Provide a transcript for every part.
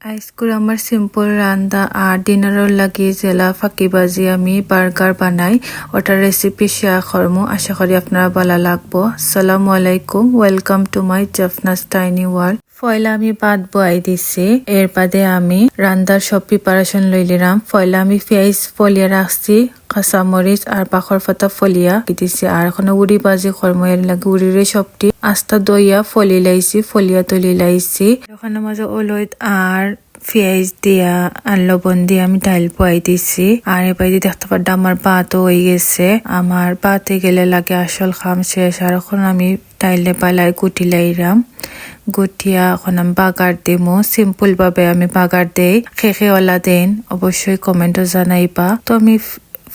আইসকুর আমার সিম্পল রান্দা আর ডিনারের লাগি জেলা ফাঁকিবাজি আমি বার্গার বানাই। ওটার রেসিপি শেয়ার করমু আশা করি আপনারা ভালো লাগবো। সালাম আলাইকুম। ওয়েলকাম টু মাই জফনাস টাইনি ওয়ার্ল্ড ফয়লা আমি বাদ বয়াই দিছি। এর বাদে আমি রান্দার সব প্রিপারেশন লইলিরাম ফয়লা আমি পেঁয়াজ ফলিয়া রাখছি কাঁচামরিচ আর পাখর ফাতা ফলিয়া দিছি। আর এখন উড়ি বাজি কর্ম এর লাগে উড়িরে সবটি আস্তা দইয়া ফলি লাইছি, ফলিয়া তলি লাইছি। ওখানে মাঝে ওলইত আর পেঁয়াজ দিয়া আর লবণ দিয়ে আমি ডাইল পোয়াই দিছি। আর এবার দেখতে পারতাম আমার পাতও হয়ে গেছে। আমার পাতে গেলে লাগে আসল খাম শেষ। আর এখন আমি ডাইলে পালাই গুটি লাইরাম। গুটিয়া এখন আমি বাগার দিমু। সিম্পল ভাবে আমি বাগার দেই। খেখে ওলা দেন। অবশ্যই কমেন্টও জানাইবা। তো আমি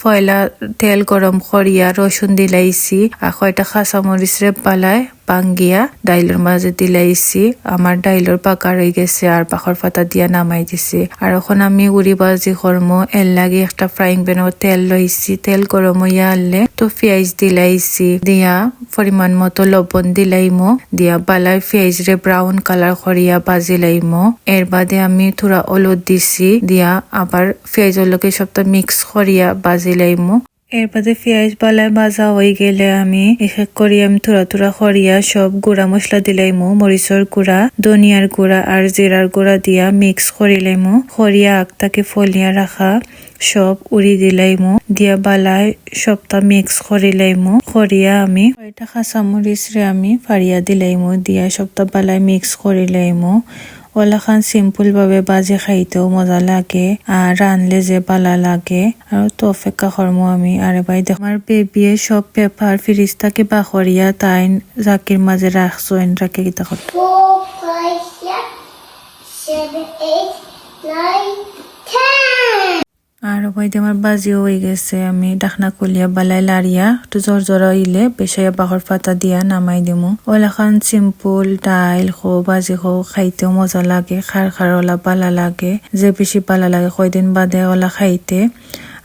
ফয়লা তেল গরম করিয়া রসুন দিলাইছি। আর কয়টা কাঁচামরিচ রে পালাই পাঙ্গিয়া ডাইলের মাঝে দিলাইছি। আমার ডাইলের পাকা রয়ে গেছে আর পাখর পাতা দিয়া নামাই দিছে। আর এখন আমি উড়ি বাজি কর্ম। এর লাগে একটা ফ্রাইং প্যানের তেল লইছি। তেল গরম হইয়া আনলে তো পেঁয়াজ দিলাইছি। দিয়া পরিমাণ মতো লবণ দিলাইমো। দিয়া বালাই পেঁয়াজ রে ব্রাউন কালার করিয়া বাজি লাইমো। এর বাদে আমি থোড়া হলুদ দিছি। দিয়া আবার পেঁয়াজের লগে সবটা মিক্স করিয়া বাজি লাইমো। এর বাদে পেঁয়াজ বালায় ভাজা হয়ে গেলে আমি এক করি, আমি থোড়া থোড়া খরিয়া সব গুঁড়া মশলা দিলাইমু মরিচর গুঁড়া ধনিয়ার গুঁড়া আর জিরার গুঁড়া দিয়া মিক্স করিলাইমু খরিয়া আগটাকে ফলিয়া রাখা সব উড়ি দিলাইমু দিয়া বালায় সবটা মিক্স করিলাইমু খরিয়া আমি কয়টা কাঁচামরিচ রে আমি ফাড়িয়া দিলাইমু দিয়া সবটা বালায় মিক্স করিলাইমু ওলাখান সিম্পল ভাবে বাজে খাইতেও মজা লাগে, আর রানলে যে বালা লাগে। আর তো অপেক্ষা কর্ম আমি। আরে ভাই, দেখ, আমার বেবিয়ে সব পেপার ফিরিস্তাকে বাখরিয়া তাই জাকির মাঝে রাখছো, এন রাখে কিতা ten. আর ভাই আমার বাজিও হয়ে গেছে। আমি ডাকনা কলিয়া বালাই লারিয়া একটু জ্বর জ্বর ইলে পেশাইয়া বাহর পাতা দিয়া নামাই দিমু। ওলাখান সিম্পল ডাইল খো বাজি খো খাইতেও মজা লাগে খার খার ওলা বালা লাগে। যে বেশি বালা লাগে, কয়দিন বাদে ওলা খাইতে।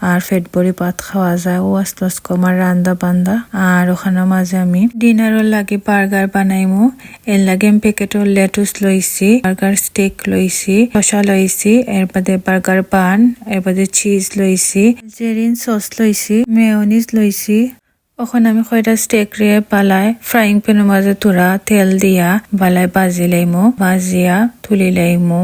আর ফেট ভরি ভাত খাওয়া যায়, ও আস্তে আস্তে আমার রান্দা বান্দা। আর ওখানের মাঝে আমি ডিনারের লাগে বার্গার বানাইমু। এর লাগে আমি প্যাকেটের লেটুস লইছি বার্গার স্টেক লইছি, শসা লইছি, এর বার্গার বান এর চিজ লইছি জেরিন সস লইছি মেয়নিজ লইছি। ওখানে আমি কয়টা স্টেক রে বালাই ফ্রাইং প্যানের মাঝে তুরা তেল দিয়া বালাই বাজি লাইমু, বাজিয়া তুলি লাইমু।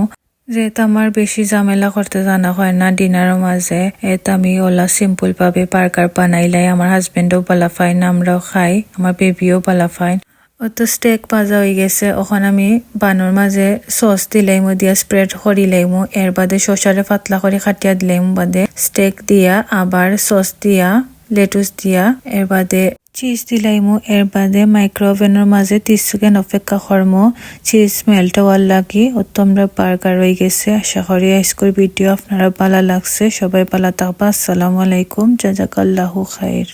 যেহেতু আমার বেশি ঝামেলা করতে জানা হয় না ডিনারের মাঝে। এটা আমি ওলা সিম্পল ভাবে বার্গার বানাইলাই আমার হাজবেন্ডও বালা ফাইন আমরাও খাই, আমার বেবিও বালা ফাইন অত স্টেক ভাজা হয়ে গেছে, ওখানে আমি বানোর মাঝে সস দিলাইমো দিয়া স্প্রেড করিলাইমো এর বাদে শসারে পাতলা করে খাটিয়া দিলাইমো বাদে স্টেক দিয়া, আবার সস দিয়া লেটুস দিয়া এর বাদে চিজ দিলাইমু এর বাদে মাইক্রোওভেনের মাঝে তিরিশ সেকেন্ড অপেক্ষা কর্ম চিজ মেল্ট হওয়ার লাগি তোমরা বার্গার হয়ে গেছে। আশা করি আজকের ভিডিও আপনারা ভালো লাগছে। সবাই ভালো থাকবা। আসসালামু আলাইকুম। জাজাকাল্লাহু খাইর।